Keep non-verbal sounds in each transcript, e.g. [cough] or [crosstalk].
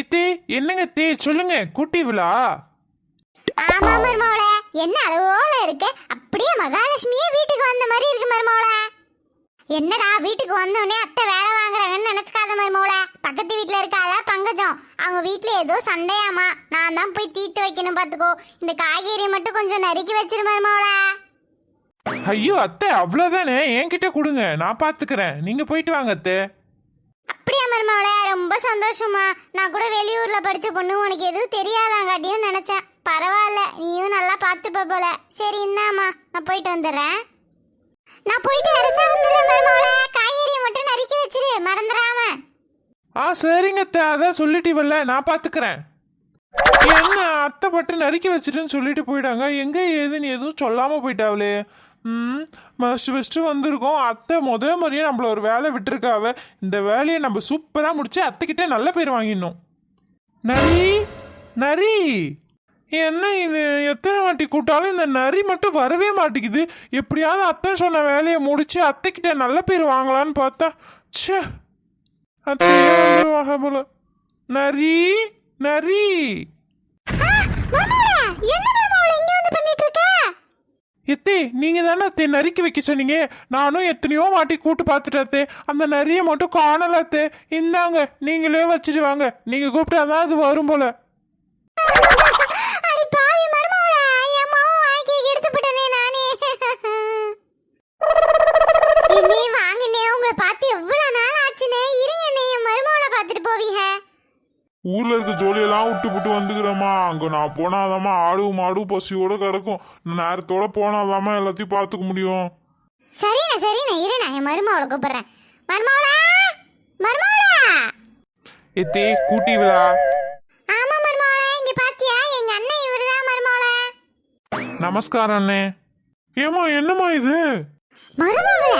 இத்தே என்னங்க தே சொல்லுங்க குட்டி விழா. ஆமா மருமவள என்ன அளவோல இருக்கு? அப்படியே மகாலட்சுமியே வீட்டுக்கு வந்த மாதிரி இருக்கு மருமவள என்னடா வீட்டுக்கு வந்தோடனே அத்தை வேலை வாங்குறாங்கன்னு நினைச்சுக்காத மருமவள பக்கத்து வீட்ல இருக்கால பங்கஜம். அவங்க வீட்ல ஏதோ சண்டையாமா. நான் தான் போய் தீர்த்து வைக்கணும் பாத்துக்கோ. இந்த காய்கறி மட்டும் கொஞ்சம் நறுக்கி வச்சிரு மருமவள ஐயோ அத்தை அவ்வளோதானே என்கிட்ட கொடுங்க. நான் பார்த்துக்கிறேன் நீங்க போயிட்டு வாங்க அத்தை. மருமவள ரொம்ப சந்தோஷமா நான் கூட வெளியூர்ல படிச்ச பொண்ணு உனக்கு எதுவும் தெரியாதாங்காட்டியும் நினைச்சேன் பரவாயில்ல நீயும் நல்லா பார்த்துப்ப போல சரி இந்தாம்மா நான் போயிட்டு வந்துடுறேன் நான் போயிட்டு அரசா வந்துடுறேன் மருமவள காய்கறியை மட்டும் நறுக்கி வச்சிரு மறந்துடாம ஆ சரிங்க அத்தை அதான் சொல்லிட்டீவல்ல நான் பார்த்துக்கிறேன் என்ன அத்தை பட்டு நறுக்கி வச்சுட்டுன்னு சொல்லிட்டு போயிட்டாங்க எங்க ஏதுன்னு எதுவும் சொல்லாம போயிட்டாவளே ம். ஃபஸ்ட்டு ஃபஸ்ட்டு வந்திருக்கோம். அத்தை முத முறையே நம்மள ஒரு வேலை விட்டுருக்காவ. இந்த வேலையை நம்ம சூப்பராக முடிச்சு அத்தைக்கிட்டே நல்ல பேர் வாங்கிடணும். நரி நரி. என்ன இது? எத்தனை வாட்டி கூட்டாலும் இந்த நரி மட்டும் வரவே மாட்டேங்குது. எப்படியாவது அத்தை சொன்ன வேலையை முடிச்சு அத்தைக்கிட்ட நல்ல பேர் வாங்கலான்னு பார்த்தா ச்சே. அத்தை போல. நரி நரி மருமவள என்ன மருமவள இங்க வந்து பண்ணிட்டு இருக்க எத்தே நீங்க தானே அத்தை நறுக்கி வைக்க சொன்னீங்க? நானும் எத்தனையோ வாட்டி கூட்டு பார்த்துட்டு அந்த நரியை மட்டும் காணல அத்தே. இந்தாங்க நீங்களே வச்சுட்டு வாங்க கூப்பிட்டா தான் அது வரும் போல. ஊர்ல இருக்க ஜோலியெல்லாம் விட்டு விட்டு வந்துக்கிறேம்மா. அங்க நான் போனாதாம்மா ஆடும் மாடும் பசியோட கிடக்கும். நான் நேரத்தோட போனாதாம்மா எல்லாத்தையும் பார்த்துக்க முடியும். சரிண்ணே சரிண்ணே இருண்ணே என் மருமவளை கூப்பிடுறேன். மருமவளா? மருமவளா? எத்தே கூட்டி விழா ஆமா மருமவளா இங்க பாத்தியா? எங்க அண்ணன் இவருதான் மருமவளா? நமஸ்காரம் அண்ணே. ஏமா என்னம்மா இது? மருமவள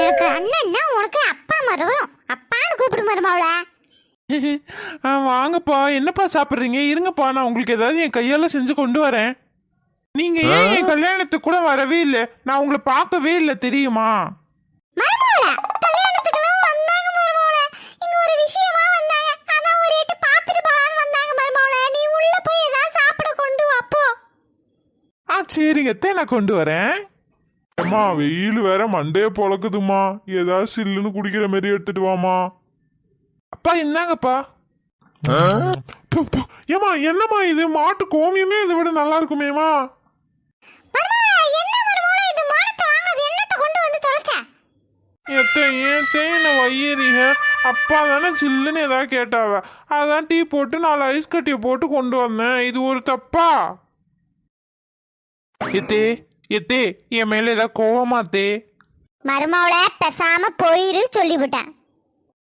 எனக்கு அண்ணன்னா உனக்கு அப்பா மருவம் அப்பான்னு கூப்பிடு மருமவளா. வாங்கப்பா. என்னப்பா சாப்பிட்றீங்க? இருங்கப்பா. நான் உங்களுக்கு ஏதாவது என் கையால செஞ்சு கொண்டு வரேன். நீங்க ஏன் என் கல்யாணத்துக்கு கூட வரவே இல்லை? நான் உங்களை பார்க்கவே இல்லை தெரியுமா? மருமவள கல்யாணத்துக்குலாம் வந்தாங்க மருமவள இங்க ஒரு விஷயமா வந்தாங்க. அதான் ஒரு எட்டு பார்த்துட்டு போலான்னு வந்தாங்க மருமவள நீ உள்ள போய் ஏதாவது சாப்பிட கொண்டு வா போ. ஆ சரிங்க. நான் கொண்டு வரேன். அம்மா வெயில் வேற மண்டையே பொழக்குதுமா ஏதாவது சில்லுன்னு குடிக்கிற மாதிரி எடுத்துட்டு வாமா அப்பா இந்தாங்கப்பா பு, பு. ஏம்மா என்னம்மா இது? மாட்டு கோமியமே இதை விட நல்லா இருக்குமேமா மருமவள என்ன மருமவள ஏன் தேனை வையறீங்க அப்பா தானே சில்லுன்னு ஏதாவது கேட்டாவ. அதான் டீ போட்டு நாலு ஐஸ் கட்டியை போட்டு கொண்டு வந்தேன். இது ஒரு தப்பா? எத்தே எத்தே என் மேல ஏதாவது கோவமாத்தே மருமவள பேசாம போயிரு சொல்லிவிட்டேன்.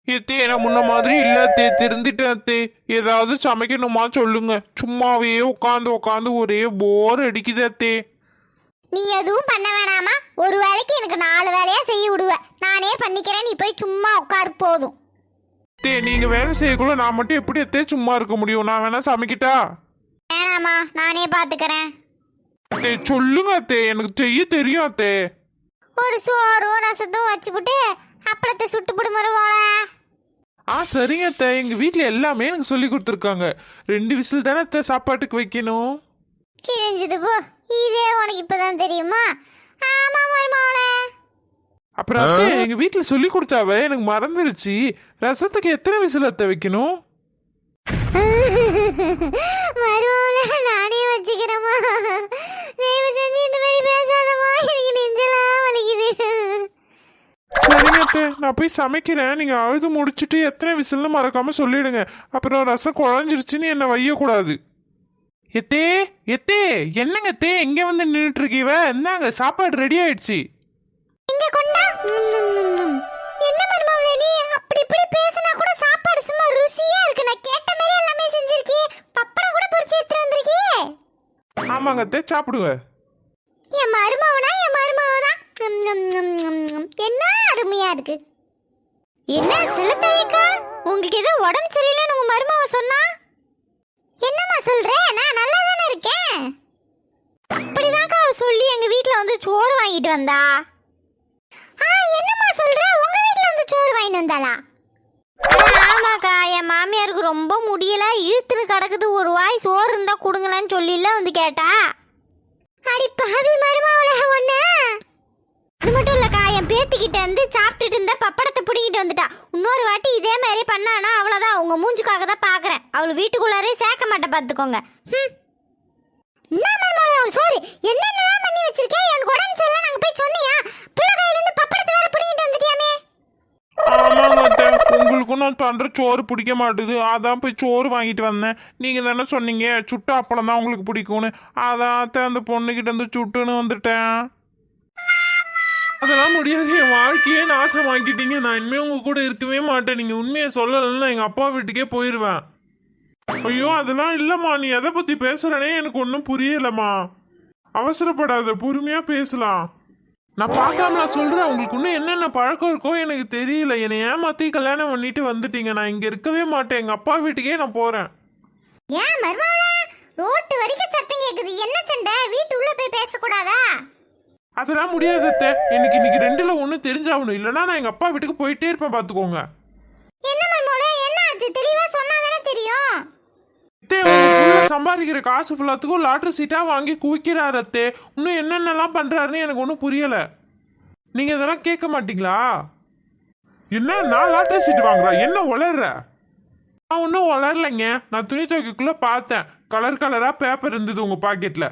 எத்தே நான் முன்ன மாதிரி இல்ல அத்தே திருந்திட்டேன் அத்தே. ஏதாவது சமைக்கணுமா சொல்லுங்க. சும்மாவே உட்காந்து உட்காந்து ஒரே போர் அடிக்குது அத்தே. நீ எதுவும் பண்ண வேணாமா? ஒரு வேலைக்கு எனக்கு நாலு வேலையா செய்ய விடுவ. நானே பண்ணிக்கிறேன் நீ போய் சும்மா உட்காரு போதும். அத்தே நீங்க வேலை செய்யக்குள்ள நான் மட்டும் எப்படி அத்தே சும்மா இருக்க முடியும்? நான் வேணா சமைக்கிட்டா? வேணாமா நானே பாத்துக்கிறேன். அத்தே சொல்லுங்க அத்தே. எனக்கு செய்ய தெரியும் அத்தே. ஒரு சோறும் ரசத்தும் வச்சுப்புட்டு அப்பளத்தை சுட்டு மருமவள ஆ சரிங்க அத்தை. எங்க வீட்ல எல்லாமே எனக்கு சொல்லி கொடுத்துருக்காங்க. ரெண்டு விசில் தானே அத்தை சாப்பாட்டுக்கு வைக்கணும்? கிழிஞ்சது போ. இதே உனக்கு இப்பதான் தெரியுமா? ஆமா மருமவள அப்புறம் அத்தை எங்க வீட்ல சொல்லி கொடுத்தாவ எனக்கு மறந்துருச்சு. ரசத்துக்கு எத்தனை விசில் அத்தை வைக்கணும்? [laughs] அத்தை நான் போய் சமைக்கிறேன். நீங்க அழுது முடிச்சிட்டு எத்தனை விசில்னு மறக்காம சொல்லிடுங்க. அப்புறம் ரசம் குழஞ்சிருச்சுன்னு என்ன வையக்கூடாது. எத்தே எத்தே என்னங்க அத்தே எங்க வந்து நின்றுட்டு இருக்கீவ இந்தாங்க சாப்பாடு ரெடி ஆயிடுச்சு. ஆமாங்க அத்தை சாப்பிடுங்க. என் மருமவனா? என் மருமவனா அதுக்கு என்ன அருமையா செல்லத்தாயக்கா உங்களுக்கு ஏதோ உடம்பு சரியில்லைன்னு உங்க மருமவ சொன்னா? என்னம்மா சொல்ற? நான் நல்லா தானே இருக்கேன். அப்படிதான்க்கா அவ சொல்லி எங்க வீட்ல வந்து சோறு வாங்கிட்டு வந்தா. ஆ என்னம்மா சொல்ற? உங்க வீட்ல வந்து சோறு வாங்கிட்டு வந்தாளா? ஆமாக்கா என் மாமியாருக்கு ரொம்ப முடியல. இழுத்துன்னு கிடக்குது. ஒரு வாய் சோறு இருந்தா கொடுங்களேன்னு சொல்லில வந்து கேட்டா. அடி பாவி மருமவள ஒண்ணு அது மட்டும் இல்லக்கா என் பேத்திக்கிட்ட இருந்து சாப்பிட்டுட்டு இருந்த பப்படத்தை பிடிங்கிட்டு வந்துட்டா. இன்னொரு வாட்டி இதே மாதிரி பண்ணானா அவ்வளோதான் உங்க மூஞ்சுக்காக தான் பார்க்குறேன் அவள் வீட்டுக்குள்ளாரே சேர்க்க மாட்டேன் பார்த்துக்கோங்க ம் என்ன சாரி என்னென்னலாம் பண்ணி வச்சிருக்கேன் எனக்கு உடம்பு சரியில்லை நாங்கள் போய் சொன்னியா? பிள்ளை கையில இருந்து பப்படத்தை வேற பிடிங்கிட்டு வந்துட்டியாமே? ஆமாங்க உங்களுக்கும் நான் பண்ற சோறு பிடிக்க மாட்டுது. அதான் போய் சோறு வாங்கிட்டு வந்தேன். நீங்க தானே சொன்னீங்க சுட்ட அப்பளம் தான் உங்களுக்கு பிடிக்கும்னு. அதான் அந்த பொண்ணுகிட்ட இருந்து சுட்டுன்னு வந்துட்டேன். அதெல்லாம் முடியாது. என் வாழ்க்கையே நாசமாக்கிட்டீங்க. நான் இனிமே உங்க கூட இருக்கவே மாட்டேன். நீங்க உண்மையை சொல்லலைன்னா எங்க அப்பா வீட்டுக்கே போயிருவேன். ஐயோ அதெல்லாம் இல்லம்மா. நீ எதை பத்தி பேசுறனே எனக்கு ஒன்றும் புரியலம்மா. அவசரப்படாத பொறுமையா பேசலாம். நான் பார்க்காம நான் சொல்கிறேன் உங்களுக்கு இன்னும் என்னென்ன பழக்கம் இருக்கோ எனக்கு தெரியல. என்னை ஏமாற்றி கல்யாணம் பண்ணிட்டு வந்துட்டீங்க. நான் இங்கே இருக்கவே மாட்டேன். எங்கள் அப்பா வீட்டுக்கே நான் போகிறேன் ஏன் மருமவள ரோட்டு வரைக்கும் சத்தம் கேக்குது. என்ன சண்டை? வீட்டு உள்ள போய் பேசக்கூடாதா? அதெல்லாம் முடியாது அத்தை. எனக்கு இன்னைக்கு ரெண்டுல ஒண்ணு தெரிஞ்சாகணும். இல்லைன்னா நான் எங்க அப்பா வீட்டுக்கு போயிட்டே இருப்பேன் பாத்துக்கோங்க. என்ன மருமவள என்ன ஆச்சு? தெளிவா சொன்னாதானே தெரியும்? அத்தை உங்க புள்ள சம்பாதிக்கிற காசு ஃபுல்லாத்துக்கும் லாட்டரி சீட்டா வாங்கி குவிக்கிறாரு அத்தை. இன்னும் என்னென்னலாம் பண்றாருன்னு எனக்கு ஒன்றும் புரியல. நீங்க இதெல்லாம் கேட்க மாட்டீங்களா? என்ன நான் லாட்டரி சீட்டு வாங்குறேன் என்ன உளர்ற? நான் ஒன்றும் உளரலைங்க. நான் துணி துவைக்கக்குள்ள பார்த்தேன். கலர் கலரா பேப்பர் இருந்தது உங்க பாக்கெட்ல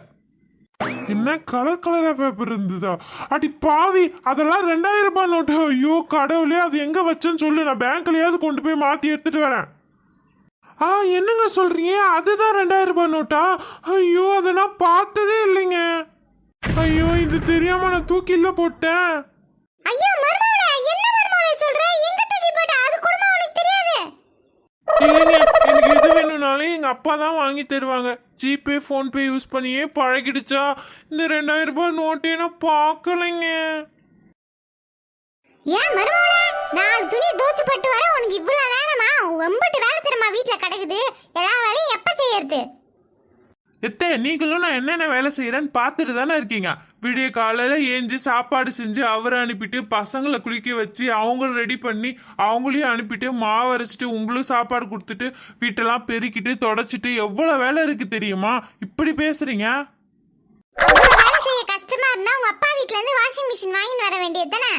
என்ன கலர் கலரா பேப்பர் இருந்ததா? அடி பாவி அதெல்லாம் ரெண்டாயிரம் ரூபாய் நோட்டு. ஐயோ கடவுளே அது எங்க வச்சேன்னு சொல்லு. நான் பேங்க்லயாவது கொண்டு போய் மாத்தி எடுத்துட்டு வரேன். ஆ என்னங்க சொல்றீங்க? அதுதான் ரெண்டாயிரம் ரூபாய் நோட்டா? ஐயோ அதை நான் பார்த்ததே இல்லைங்க. ஐயோ இது தெரியாம நான் தூக்கில போட்டேன் ஐயோ மருமவள என்ன மருமவள சொல்ற எங்க தூக்கி போட்ட அது குடும்பம் உனக்கு தெரியாது இல்லைங்க எனக்கு எது எங்கள் அப்பா தான் வாங்கி தருவாங்க. ஜிபே ஃபோன்பே யூஸ் பண்ணியே பழகிடுச்சா? இந்த ரெண்டாயிரம் ரூபாய் நோட்டே நான் பார்க்கலைங்க. ஏன் மருமவள நாலு துணி தோச்சு பட்டு வர உனக்கு இவ்வளவு நேரமா? ஒம்பட்டு வேலை தெரியுமா வீட்டில் கிடக்குது. எல்லா வேலையும் எப்ப செய்யறது? எத்தே நீங்களும் நான் என்னென்ன வேலை செய்கிறேன்னு பார்த்துட்டு தானே இருக்கீங்க. விடிய காலையில் ஏஞ்சி சாப்பாடு செஞ்சு அவரை அனுப்பிட்டு பசங்களை குளிக்க வச்சு அவங்கள ரெடி பண்ணி அவங்களையும் அனுப்பிட்டு மாவு அரைச்சிட்டு உங்களும் சாப்பாடு கொடுத்துட்டு வீட்டெல்லாம் பெருக்கிட்டு தொடச்சிட்டு எவ்வளோ வேலை இருக்கு தெரியுமா? இப்படி செய்ய கஷ்டமா இருந்தா உங்க அப்பா வீட்ல இருந்து வாஷிங் மிஷின் வாங்கிட்டு வர வேண்டியது தானே?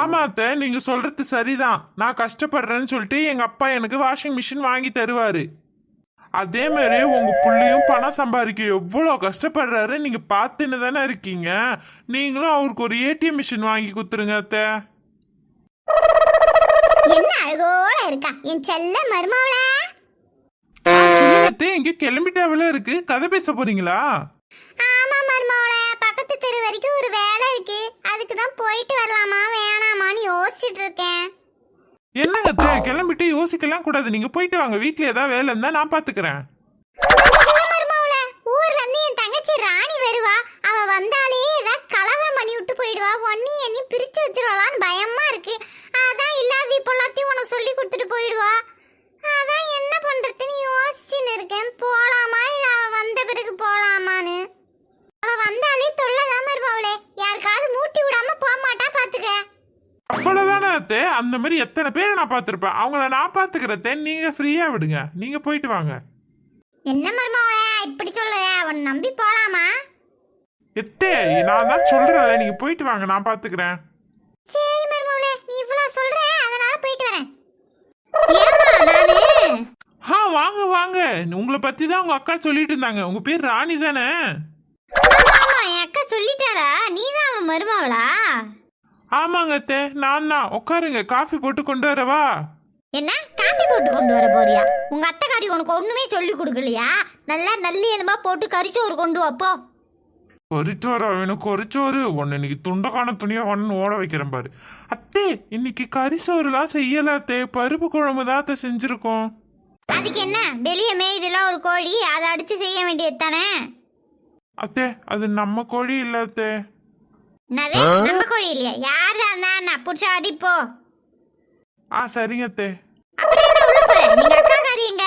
ஆமா அத்தை நீங்க சொல்றது சரிதான். நான் கஷ்டப்படுறேன்னு சொல்லிட்டு எங்க அப்பா எனக்கு வாஷிங் மிஷின் வாங்கி தருவாரு. அதே மாதிரி உங்க புள்ளையும் பணம் சம்பாதிக்க எவ்வளோ கஷ்டப்படுறாரு? நீங்க பார்த்துன்னு தானே இருக்கீங்க. நீங்களும் அவருக்கு ஒரு ஏடிஎம் மிஷின் வாங்கி கொடுத்துருங்க அத்தை. என்ன அழகோல இருக்கா? என் செல்ல மருமவள. சொல்லுங்க இங்க கிளம்பிட்டாவில இருக்கு. கதை பேச போறீங்களா? ஆமா மருமவள. பக்கத்து தெரு வரைக்கும் ஒரு வேலை இருக்கு. அதுக்கு தான் போயிட்டு வரலாமா வேணாமான்னு யோசிச்சுட்டு இருக்கேன். என்னங்க கிளம்பிட்டு யோசிக்கலாம் கூடாது. நீங்க போயிட்டு வாங்க. வீட்ல ஏதாவது வேலை இருந்தா நான் பாத்துக்கிறேன். ஊர்ல இருந்து என் தங்கச்சி ராணி வருவா. அவ வந்தாலே ஏதாவது கலவரம் பண்ணி விட்டு போயிடுவா. ஒன்னி எண்ணி பிரிச்சு வச்சிருவாளான்னு பயமா இருக்கு. அதான் இல்லாத இப்போ எல்லாத்தையும் உனக்கு சொல்லி கொடுத்துட்டு போயிடுவா. அதான் என்ன பண்றதுன்னு யோசிச்சுன்னு இருக்கேன். போலாமா? இல்ல அவ வந்த பிறகு போலாமான்னு. அவ வந்தாலே தொல்லலாம் மருமவளே யாருக்காவது மூட்டி விடாம அத்தை அந்த மாதிரி எத்தனை பேரை நான் பார்த்துருப்பேன் அவங்கள நான் பாத்துக்கிறத நீங்க ஃப்ரீயா விடுங்க. நீங்க போயிட்டு வாங்க. என்ன மருமவளே இப்படி சொல்லுற அவன் நம்பி போலாமா? எத்தே நான் தான் சொல்றேன்ல நீங்க போயிட்டு வாங்க நான் பாத்துக்கிறேன். சரி மருமவளே நீ இவ்வளவு சொல்ற அதனால போயிட்டு வரேன். ஏமா நானு? ஆ வாங்க வாங்க. உங்களை பத்தி தான் உங்க அக்கா சொல்லிட்டு இருந்தாங்க. உங்க பேர் ராணி தானே? ஆமா என் அக்கா சொல்லிட்டாளா? நீ தான் அவன் மருமவளா? ஆமாங்க அத்தை நான் தான் உட்காருங்க காஃபி போட்டு கொண்டு வரவா? என்ன? காப்பி போட்டு கொண்டு வர போறியா? உங்க அத்தைக்காரி உனக்கு ஒண்ணுமே சொல்லி கொடுக்கலையா? நல்லா நல்லி எலும்பா போட்டு கறிச்சோறு கொண்டு வாப்போ கொறிச்சோறு வேணும். கொறிச்சோறு. ஒன்னு இன்னைக்கு துண்டக்கான துணியா ஒன்னு ஓட வைக்கிறேன் பாரு. அத்தே இன்னைக்கு கறிசோறுலாம் செய்யல அத்தே. பருப்பு குழம்பு தான் அத்தை செஞ்சிருக்கோம். அதுக்கு என்ன? வெளியே மேய்தல ஒரு கோழி அதை அடிச்சு செய்ய வேண்டியது தானே? அத்தே அது நம்ம கோழி இல்ல அத்தே. என்னது? நம்ம கோழி இல்லையா? யார் தான் புடிச்சா அடிப்போ ஆ சரிங்க அத்தே. அப்புறம் என்ன உள்ள போற? நீங்க அக்கா காரி எங்க?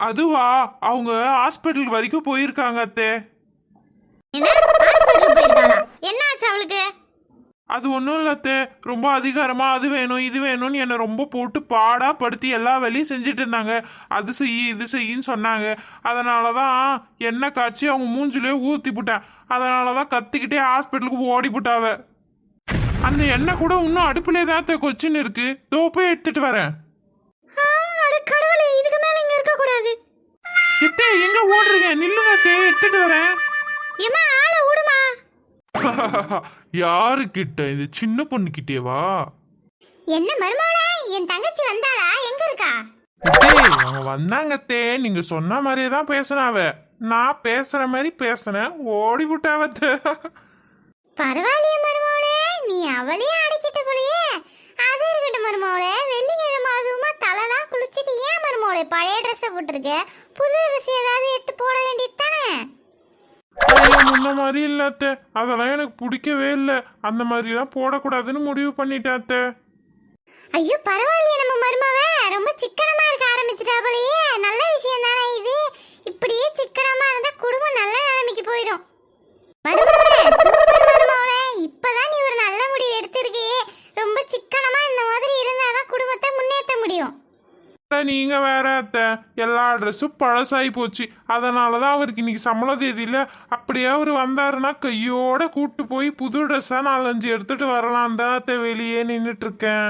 அதுவா? அவங்க ஹாஸ்பிட்டல் வரைக்கும் போயிருக்காங்க அத்தே. என்ன? ஹாஸ்பிட்டல் போயிருக்காளா என்ன ஆச்சு அவளுக்கு? அது ஒன்றும் இல்லத்தே ரொம்ப அதிகாரமா அது வேணும் இது வேணும்னு என்னை ரொம்ப போட்டு பாடா படுத்தி எல்லா வேலையும் செஞ்சுட்டு இருந்தாங்க. அது செய் இது செய்யின்னு சொன்னாங்க. அதனால தான் எண்ணெய் காய்ச்சி அவங்க மூஞ்சிலே ஊற்றி விட்டேன் அதனால தான் கத்திக்கிட்டே ஹாஸ்பிட்டலுக்கு ஓடி விட்டாவ அந்த எண்ணெய் கூட இன்னும் அடுப்புலே தான் கொச்சின்னு இருக்கு. தோ போய் எடுத்துட்டு வரேன். ஆ, அட கடவுளே இதுக்கு மேல இங்க இருக்க கூடாது எத்தே எங்க ஓடுறீங்க. நில்லுங்க எடுத்துட்டு வரேன். [laughs] யாருக்கிட்ட? இது சின்ன பொண்ணுக்கிட்டேவா? என்ன மருமோளே என் தங்கச்சி வந்தாளா? எங்க இருக்கா? அத்தே அவங்க வந்தாங்கத்தே. நீங்க சொன்ன மாதிரியே தான் பேசுனாவ நான் பேசுற மாதிரி பேசுனேன் ஓடி விட்டாவத்த பரவாயில்லையே மருமோளே நீ அவளையும் அடக்கிட்ட போலயே. அது இருக்கட்டும் மருமோளே வெள்ளிக்கிழமை அதுவுமா தலைலாம் குளிச்சுட்டு ஏன் மருமோளே பழைய ட்ரெஸ்ஸை போட்டிருக்க? புது ட்ரெஸ் ஏதாவது எடுத்து போட வேண்டியது தானே? முன்ன மாதிரி இல்லை அத்தை. அதெல்லாம் எனக்கு பிடிக்கவே இல்லை. அந்த மாதிரிலாம் போடக்கூடாதுன்னு முடிவு பண்ணிட்டேன் அத்தை. ஐயோ பரவாயில்லையே நம்ம மருமவ. ரொம்ப சிக்கனமா இருக்க ஆரம்பிச்சிட்டா போலயே. நல்ல விஷயம் தானே இது. இப்படியே சிக்கனமா இருந்தா குடும்பம் நல்ல நிலைமைக்கு போயிடும் மருமவளே சூப்பர் மருமவளே. இப்பதான் நீ ஒரு நல்ல முடிவு எடுத்திருக்கியே. ரொம்ப சிக்க இந்த மாதிரி இருந்தாதான் குடும்பத்தை முன்னேற்ற முடியும் அத்தை, நீங்கள் வேற அத்தை. எல்லா ட்ரெஸ்ஸும் பழசாகி போச்சு. அதனால தான் அவருக்கு இன்னைக்கு சம்பள தேதியில் அப்படியே அவர் வந்தாருன்னா கையோட கூப்பிட்டு போய் புது ட்ரெஸ்ஸாக நாலஞ்சு எடுத்துட்டு வரலாம் தான் அத்தை வெளியே நின்றுட்டு இருக்கேன்.